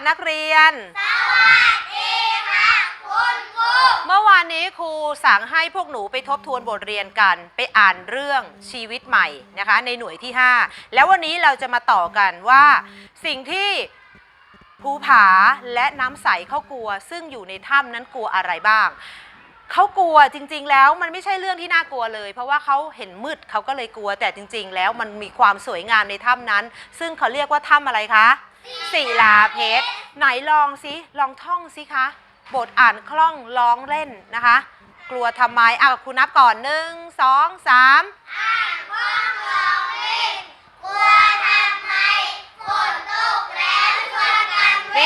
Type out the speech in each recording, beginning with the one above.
ค่ะนักเรียน สวัสดีค่ะคุณครูเมื่อวานนี้ครูสั่งให้พวกหนูไปทบทวนบทเรียนกัน ไปอ่านเรื่องชีวิตใหม่นะคะ ในหน่วยที่ 5 แล้ววันนี้เราจะมาต่อกันว่า สิ่งที่ภูผาและน้ำใสเขากลัว ซึ่งอยู่ในถ้ำนั้นกลัวอะไรบ้างเขากลัวจริง ๆ แล้วมันไม่ใช่เรื่องที่น่ากลัวเลย เพราะว่าเขาเห็นมืดเขาก็เลยกลัว แต่จริง ๆ แล้วมันมีความสวยงามในถ้ำนั้น ซึ่งเขาเรียกว่าถ้ำอะไรคะ ศิลาเพชรไหนลองสิลองท่องสิคะบทอ่านคล่องร้องเล่นนะคะ กลัวทำไมอะคุณนับก่อนหนึ่งสองสามอ่านว่องลองเล่นกลัวทำไมฝนตกแล้วชวนกันว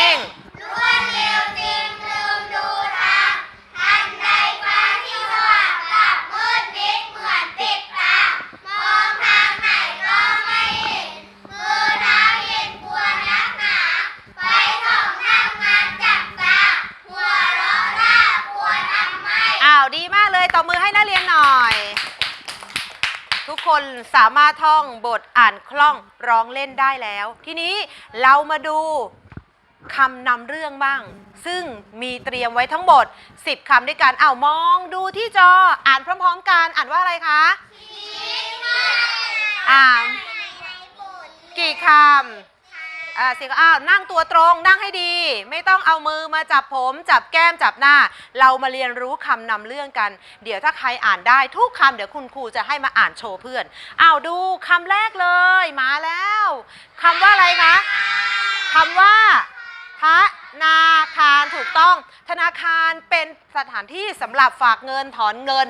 สามารถท่องบทอ่านคล่องร้องเล่นได้แล้ว ทีนี้เรามาดูคำนำเรื่องบ้าง ซึ่งมีเตรียมไว้ทั้งหมด 10คำด้วยกันอ้าวมองดูที่จออ่านพร้อมๆกันอ่านว่าอะไรคะอ่านกี่คำ อ่าสิก็อ้าวนั่งตัวตรงนั่งให้ดี ไม่ต้องเอามือมาจับผม จับแก้มจับหน้า เรามาเรียนรู้คำนำเรื่องกัน เดี๋ยวถ้าใครอ่านได้ทุกคำเดี๋ยวคุณครูจะให้มาอ่านโชว์เพื่อนอ้าวดูคำแรกเลยมาแล้วคำว่าอะไรคะคำว่าธนาคารถูกต้อง ธนาคารเป็นสถานที่สำหรับฝากเงินถอนเงิน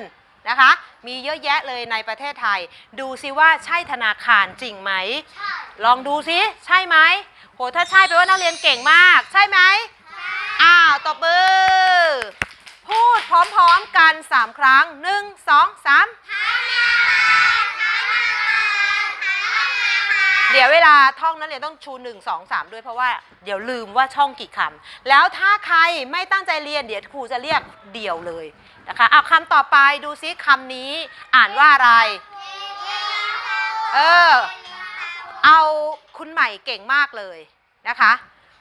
นะคะ มีเยอะแยะเลยในประเทศไทย ดูซิว่าใช่ธนาคารจริงไหม ลองดูสิใช่ไหม โหถ้าใช่แปลว่านักเรียนเก่งมาก ใช่ไหมอ้าวตบมือ พูดพร้อมๆกัน 3 ครั้ง 1 2 3 เดี๋ยวเวลาท่องนักเรียนต้องชู 1 2 3 ด้วยเพราะว่าเดี๋ยวลืมว่าช่องกี่คำแล้วถ้าใครไม่ตั้งใจเรียนเดี๋ยวครูจะเรียกเดี่ยวเลยนะคะเอาคำต่อไปดูซิคำนี้อ่านว่าอะไร เออ เอา คุณใหม่เก่งมากเลยนะคะ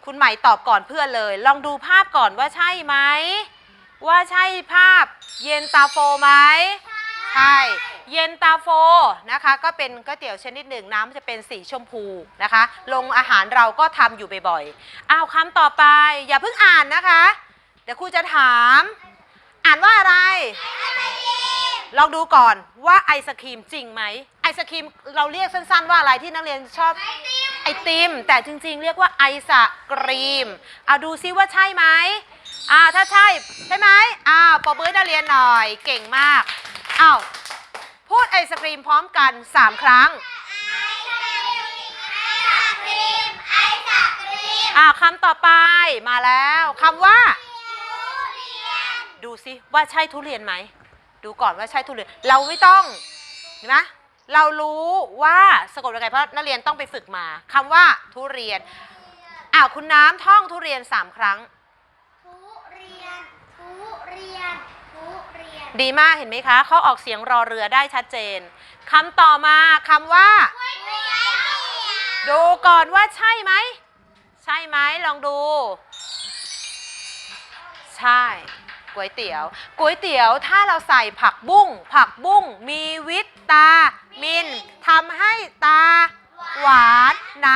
คุณใหม่ตอบก่อนเพื่อนเลย ลองดูภาพก่อนว่าใช่ไหม ว่าใช่ภาพเย็นตาโฟไหมใช่ เย็นตาโฟนะคะ ก็เป็นก๋วยเตี๋ยวชนิดหนึ่งน้ำจะเป็นสีชมพูนะคะ ลงอาหารเราก็ทำอยู่บ่อยๆอ้าวคำต่อไป อย่าเพิ่งอ่านนะคะ เดี๋ยวครูจะถาม อ่านว่าอะไร ลองดูก่อนว่าไอศครีมจริงไหม ไอศครีมเราเรียกสั้น ๆ ว่าอะไรที่นักเรียนชอบไอติม แต่จริง ๆ เรียกว่าไอศกรีมเอาดูซิว่าใช่ไหมอ่าถ้าใช่ใช่ไหมอ้าวปรบมือให้นักเรียนหน่อยเก่งมากอ้าวพูดไอศครีมพร้อมกัน 3 ครั้งอ่าคำต่อไปมาแล้วคำว่า ดูซิว่าใช่ทุเรียนไหม ดูก่อนว่าใช่ทุเรียน เราไม่ต้องเห็นไหม เรารู้ว่าสะกดยังไงเพราะนักเรียนต้องไปฝึกมาคำว่าทุเรียนอ้าวคุณน้ำท่องทุเรียนสามครั้ง ทุเรียน ทุเรียน ทุเรียนดีมากเห็นไหมคะเขาออกเสียงรอเรือได้ชัดเจนคำต่อมาคำว่า ดูก่อนว่าใช่ไหม ใช่ไหมลองดู ใช่ก๋วยเตี๋ยวก๋วยเตี๋ยวถ้าเราใส่ผักบุ้ง ผักบุ้งมีวิตา มินทำให้ตาหวานไหน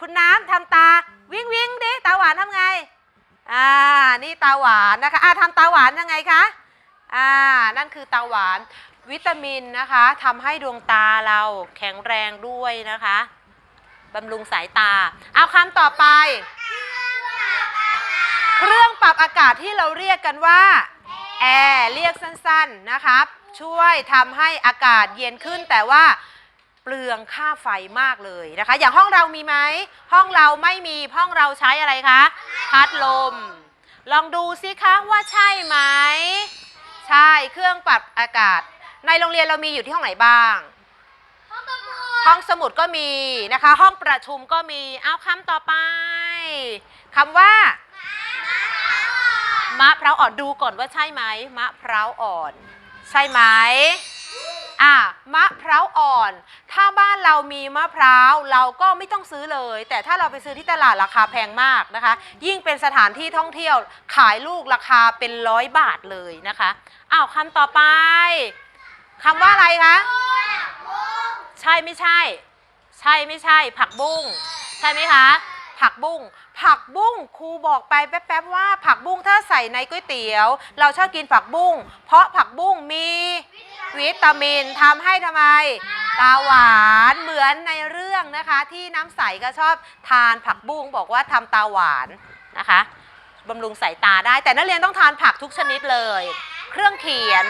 คุณน้ำทำตาวิ่งวิ่งดิตาหวานทำไง อ่า นี่ตาหวานนะคะ อ่าทำตาหวานยังไงคะ อ่า นั่นคือตาหวาน วิตามินนะคะทำให้ดวงตาเราแข็งแรงด้วยนะคะบำรุงสายตา เอาคำต่อไป เครื่องปรับอากาศที่เราเรียกกันว่า แอร์เรียกสั้นๆนะครับ ช่วยทำให้อากาศเย็นขึ้นแต่ว่าเปลืองค่าไฟมากเลยนะคะ อย่างห้องเรามีไหม ห้องเราไม่มี ห้องเราใช้อะไรคะ พัดลม ลองดูสิคะว่าใช่ไหม ใช่ เครื่องปรับอากาศ ในโรงเรียนเรามีอยู่ที่ห้องไหนบ้าง ห้องสมุดก็มีนะคะ ห้องประชุมก็มี เอาคำต่อไปคำว่า มะพร้าวอ่อนดูก่อนว่าใช่ไหมมะพร้าวอ่อน ใช่ไหมอะมะพร้าวอ่อน ถ้าบ้านเรามีมะพร้าวเราก็ไม่ต้องซื้อเลย แต่ถ้าเราไปซื้อที่ตลาดราคาแพงมากนะคะ ยิ่งเป็นสถานที่ท่องเที่ยวขายลูกราคาเป็นร้อยบาทเลยนะคะอ้าวคำต่อไปคำว่าอะไรคะใช่ไม่ใช่ ใช่ไม่ใช่ ผักบุ้งใช่ไหมคะ ผักบุ้งผักบุ้งครูบอกไปแป๊บๆว่าผักบุ้งถ้าใส่ในก๋วยเตี๋ยว เราชอบกินผักบุ้งเพราะผักบุ้งมีวิตามินทำให้ทำไมตาหวานเหมือนในเรื่องนะคะ ที่น้ำใสก็ชอบทานผักบุ้งบอกว่าทำตาหวานนะคะบำรุงสายตาได้แต่นักเรียนต้องทานผักทุกชนิดเลย เครื่องเขียน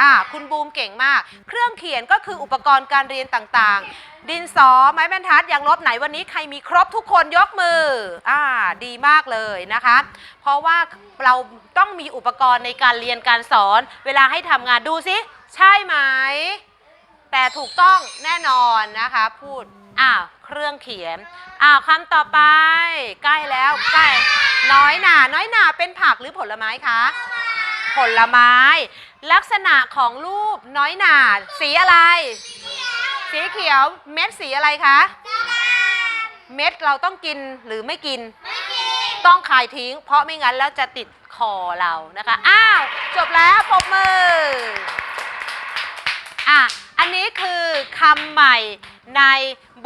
อ่าคุณบูมเก่งมาก เครื่องเขียนก็คืออุปกรณ์การเรียนต่างๆ ดินสอไม้บรรทัดยางลบไหนวันนี้ใครมีครบทุกคนยกมืออ่าดีมากเลยนะคะ เพราะว่าเราต้องมีอุปกรณ์ในการเรียนการสอน เวลาให้ทำงานดูสิใช่ไหมแต่ถูกต้องแน่นอนนะคะพูดอ้าวเครื่องเขียนอ้าวคำต่อไป ใกล้แล้วใกล้น้อยหนาน้อยหนาเป็นผักหรือผลไม้คะ ผลไม้ ลักษณะของรูปน้อยหนาสีอะไร สีเขียวเม็ดสีอะไรคะเม็ดเราต้องกินหรือไม่กิน ต้องคายทิ้ง เพราะไม่งั้นแล้วจะติดคอเรานะคะ อ้าว จบแล้วปรบมืออะอันนี้คือคำใหม่ใน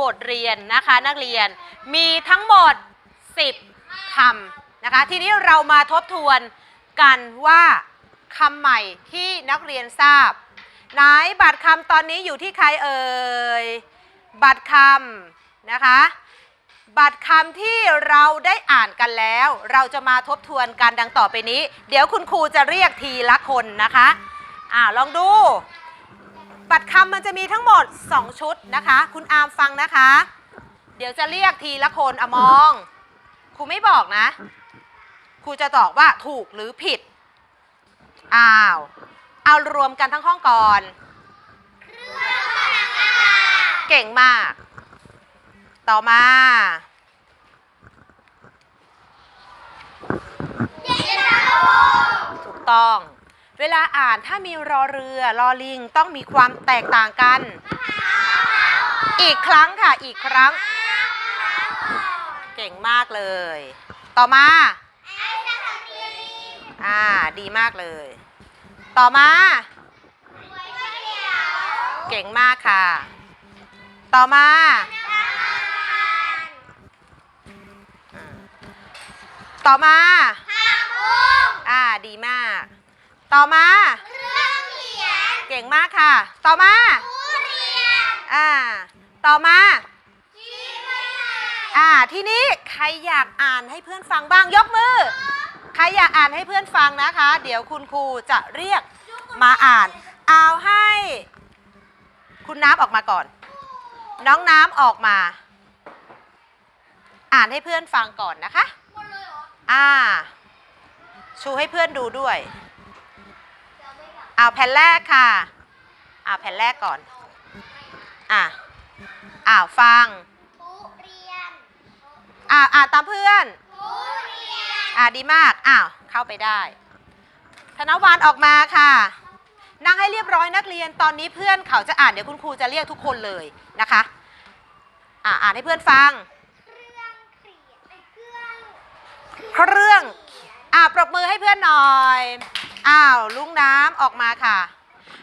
บทเรียนนะคะนักเรียนมีทั้งหมด 10คำนะคะ ทีนี้เรามาทบทวนกันว่า คำใหม่ที่นักเรียนทราบ ไหนบัตรคำตอนนี้อยู่ที่ใครเอ่ย บัตรคำนะคะ บัตรคำที่เราได้อ่านกันแล้ว เราจะมาทบทวนกันดังต่อไปนี้ เดี๋ยวคุณครูจะเรียกทีละคนนะคะอ่าลองดู บัตรคำมันจะมีทั้งหมด 2 ชุดนะคะ คุณอาร์มฟังนะคะ เดี๋ยวจะเรียกทีละคนอะมอง ครูไม่บอกนะ ครูจะตอบว่าถูกหรือผิด อ้าว เอารวมกันทั้งห้องก่อน เก่งมาก ต่อมา ถูกต้อง เวลาอ่านถ้ามีรอเรือรอลิงต้องมีความแตกต่างกัน อีกครั้งค่ะ อีกครั้ง เก่งมากเลย ต่อมา อ่า ดีมากเลย ต่อมา เก่งมากค่ะ ต่อมาต่อมาอ่า ดีมาก ต่อมาเก่งมากค่ะ ต่อมาอ่า ต่อมาอ่า ทีนี้ใครอยากอ่านให้เพื่อนฟังบ้างยกมือ ใครอยากอ่านให้เพื่อนฟังนะคะ เดี๋ยวคุณครูจะเรียกมาอ่าน เอาให้ คุณน้ำออกมาก่อน น้องน้ำออกมา อ่านให้เพื่อนฟังก่อนนะคะอ่า ชูให้เพื่อนดูด้วยเอาแผ่นแรกค่ะ เอาแผ่นแรกก่อน อ่าอ่าฟังอ่าอ่านตามเพื่อน อ่าดีมาก อ้าว เข้าไปได้ ธนวันออกมาค่ะ นั่งให้เรียบร้อยนักเรียน ตอนนี้เพื่อนเขาจะอ่านเดี๋ยวคุณครูจะเรียกทุกคนเลยนะคะ อ่าอ่านให้เพื่อนฟัง เครื่อง อ่าปรบมือให้เพื่อนหน่อย อ้าว ลุงน้ำออกมาค่ะ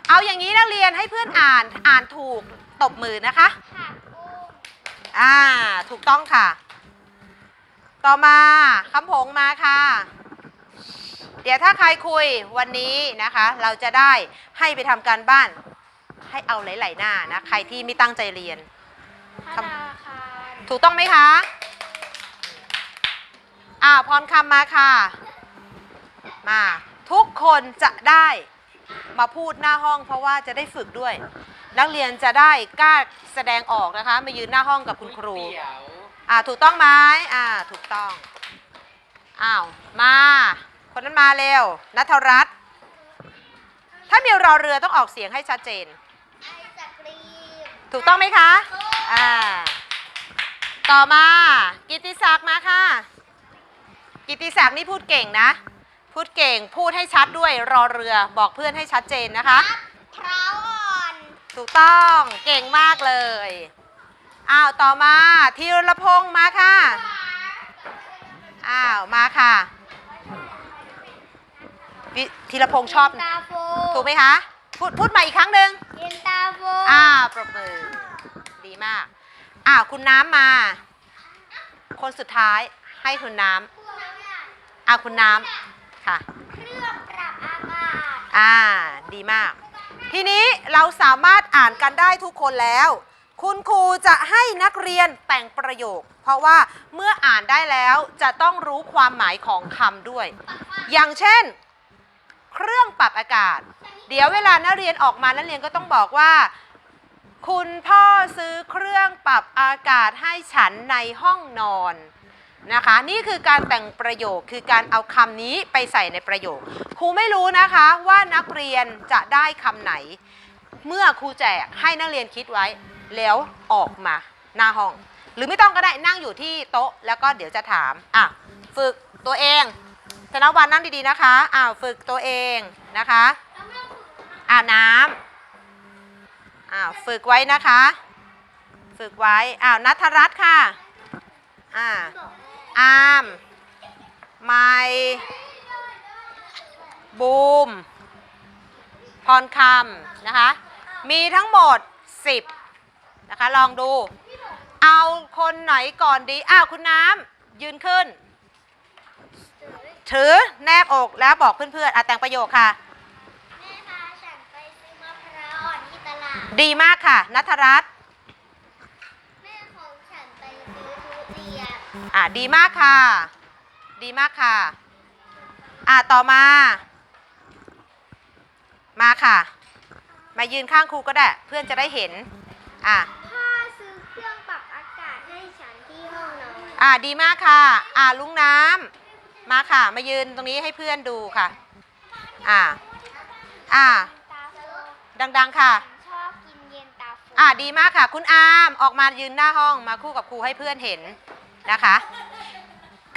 เอาอย่างนี้นักเรียนให้เพื่อนอ่าน อ่านถูก ตบมือนะคะ อ่า ถูกต้องค่ะ ต่อมาคำผงมาค่ะ เดี๋ยวถ้าใครคุยวันนี้นะคะ เราจะได้ให้ไปทำการบ้าน ให้เอาหลาย ๆ หน้านะ ใครที่ไม่ตั้งใจเรียน ธนาคารถูกต้องไหมคะอ่าพรคำมาค่ะ มา ทุกคนจะได้มาพูดหน้าห้องเพราะว่าจะได้ฝึกด้วย นักเรียนจะได้กล้าแสดงออกนะคะ มายืนหน้าห้องกับคุณครู อ่าถูกต้องไหมอ่าถูกต้องอ้าวมา คนนั้นมาเร็วนัทรัตน์ถ้ามีรอเรือต้องออกเสียงให้ชัดเจน ไอศกรีมถูกต้องไหมคะอ่าต่อมา กิตติศักดิ์มาค่ะ กิตติศักดิ์นี่พูดเก่งนะ พูดเก่งพูดให้ชัดด้วยรอเรือบอกเพื่อนให้ชัดเจนนะคะ พร้าวอ่อน ถูกต้องเก่งมากเลย อ้าวต่อมาธีรพงษ์มาค่ะ อ้าวมาค่ะวิธีรพงษ์ชอบเย็นตาโฟถูกไหมคะ พูดพูดใหม่อีกครั้งหนึ่งเย็นตาโฟอ้าวปรบมือ ดีมาก อ้าวคุณน้ำมา คนสุดท้ายให้คุณน้ำอ้าวคุณน้ำค่ะ เครื่องปรับอากาศ อ่า ดีมาก ทีนี้เราสามารถอ่านกันได้ทุกคนแล้ว คุณครูจะให้นักเรียนแต่งประโยค เพราะว่าเมื่ออ่านได้แล้วจะต้องรู้ความหมายของคำด้วย อย่างเช่น เครื่องปรับอากาศ เดี๋ยวเวลานักเรียนออกมานักเรียนก็ต้องบอกว่า คุณพ่อซื้อเครื่องปรับอากาศให้ฉันในห้องนอนนะคะ นี่คือการแต่งประโยคคือการเอาคำนี้ไปใส่ในประโยค ครูไม่รู้นะคะว่านักเรียนจะได้คำไหน เมื่อครูแจกให้นักเรียนคิดไว้ แล้วออกมาหน้าห้อง หรือไม่ต้องก็ได้นั่งอยู่ที่โต๊ะแล้วก็เดี๋ยวจะถามอะฝึกตัวเองธนวันนั่งดีๆนะคะอ้าวฝึกตัวเองนะคะอ่าน้ำอ้าวฝึกไว้นะคะ ฝึกไว้อ้าวนัทรัตน์ค่ะอ่าอามไมบูมพรคำนะคะ มีทั้งหมด 10 นะคะ ลองดู เอาคนไหนก่อนดี อ้าวคุณน้ำยืนขึ้น ถือแนบอกแล้วบอกเพื่อนๆอะแต่งประโยคค่ะ แม่พาฉันไปซื้อมะพร้าวอ่อนที่ตลาด ดีมากค่ะนัทรัตน์แม่ของฉันไปซื้อทุเรียน อะดีมากค่ะ ดีมากค่ะ อะต่อมา มาค่ะ มายืนข้างครูก็ได้ เพื่อนจะได้เห็น อะพ่อซื้อเครื่องปรับอากาศให้ฉันที่ห้องนอนอ่าดีมากค่ะ อ่าลุงน้ำมาค่ะ มายืนตรงนี้ให้เพื่อนดูค่ะ อ่าอ่าตาโฟดังๆค่ะฉันชอบกินเย็นตาโฟอ่าดีมากค่ะ คุณอามออกมายืนหน้าห้องมาคู่กับครูให้เพื่อนเห็นนะคะ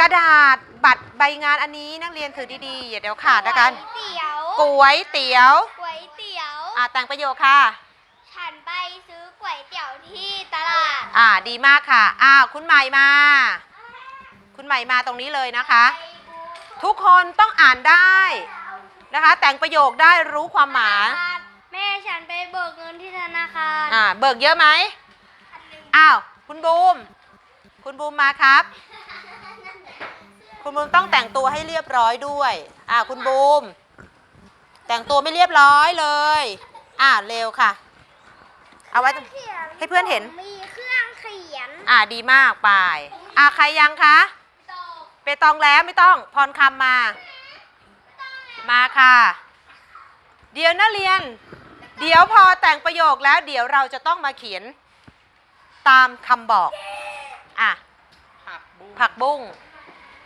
กระดาษบัตรใบงานอันนี้นักเรียนถือดีๆอย่าเดี๋ยวขาดนะกันก๋วยเตี๋ยวก๋วยเตี๋ยวก๋วยเตี๋ยว อ่าแต่งประโยคค่ะ ฉันไปซื้อก๋วยเตี๋ยว ที่ตลาดอ่าดีมากค่ะ อ้าวคุณใหม่มา คุณใหม่มาตรงนี้เลยนะคะไปบูทุกคนต้องอ่านได้นะคะ แต่งประโยคได้รู้ความหมายแม่ฉันไปเบิกเงินที่ธนาคารอ่าเบิกเยอะไหมอ้าวคุณบูม คุณบูมมาครับ คุณบูมต้องแต่งตัวให้เรียบร้อยด้วยอ่าคุณบูม แต่งตัวไม่เรียบร้อยเลย อ่าเร็วค่ะ เอาไว้ตรงให้เพื่อนเห็น มีเครื่องเขียนอ่าดีมากไปอ่าใครยังคะเปตองแล้วไม่ต้องพรคำมา มาค่ะ เดี๋ยวนักเรียน เดี๋ยวพอแต่งประโยคแล้ว เดี๋ยวเราจะต้องมาเขียน ตามคำบอกอะผักบุ้งผักบุ้ง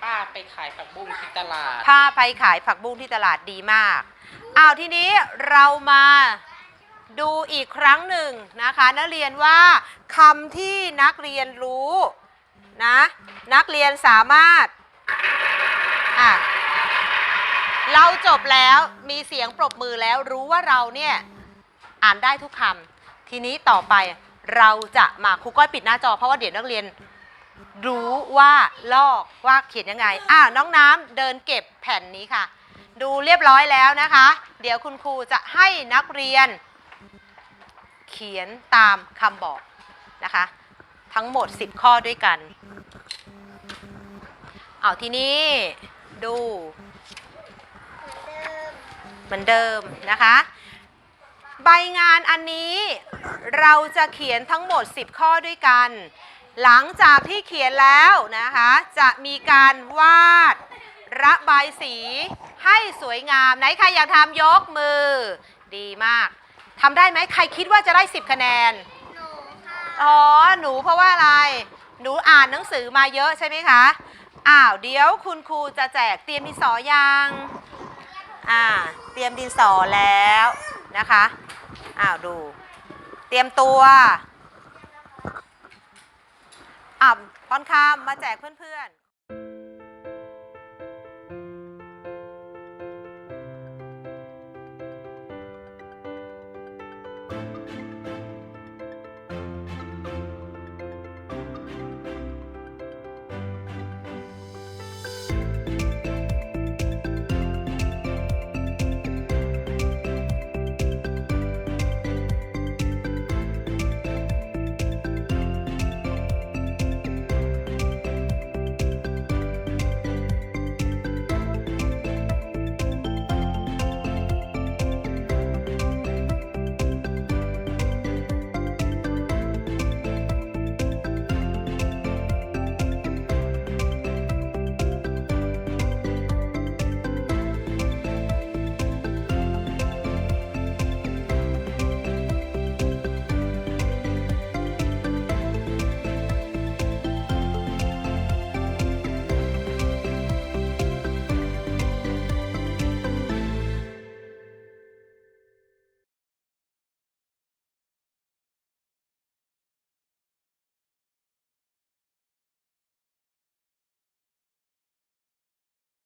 ป้าไปขายผักบุ้งที่ตลาดถ้าไปขายผักบุ้งที่ตลาดดีมากอ้าวทีนี้เรามา ดูอีกครั้งหนึ่งนะคะ นักเรียนว่าคำที่นักเรียนรู้นะนักเรียนสามารถอะเราจบแล้วมีเสียงปรบมือแล้วรู้ว่าเราเนี่ยอ่านได้ทุกคำทีนี้ต่อไปเราจะมาครูก้อยปิดหน้าจอ เพราะว่าเดี๋ยวนักเรียนรู้ว่าลอกว่าเขียนยังไงอ่าน้องน้ำเดินเก็บแผ่นนี้ค่ะ ดูเรียบร้อยแล้วนะคะ เดี๋ยวคุณครูจะให้นักเรียน เขียนตามคำบอกนะคะ ทั้งหมด 10 ข้อด้วยกัน เอาทีนี้ดูเหมือนเดิมนะคะ ใบงานอันนี้เราจะเขียนทั้งหมด 10 ข้อด้วยกัน หลังจากที่เขียนแล้วนะคะ จะมีการวาดระบายสีให้สวยงาม ไหนใครอยากทำยกมือ ดีมาก ทำได้ไหมใครคิดว่าจะได้ 10 คะแนน หนูค่ะอ๋อ หนูเพราะว่าอะไร หนูอ่านหนังสือมาเยอะใช่ไหมคะ อ้าว เดี๋ยวคุณครูจะแจกเตรียมดินสอยัง อ่า เตรียมดินสอแล้วนะคะ อ้าว ดู เตรียมตัวอ่าพรคำมาแจกเพื่อนๆ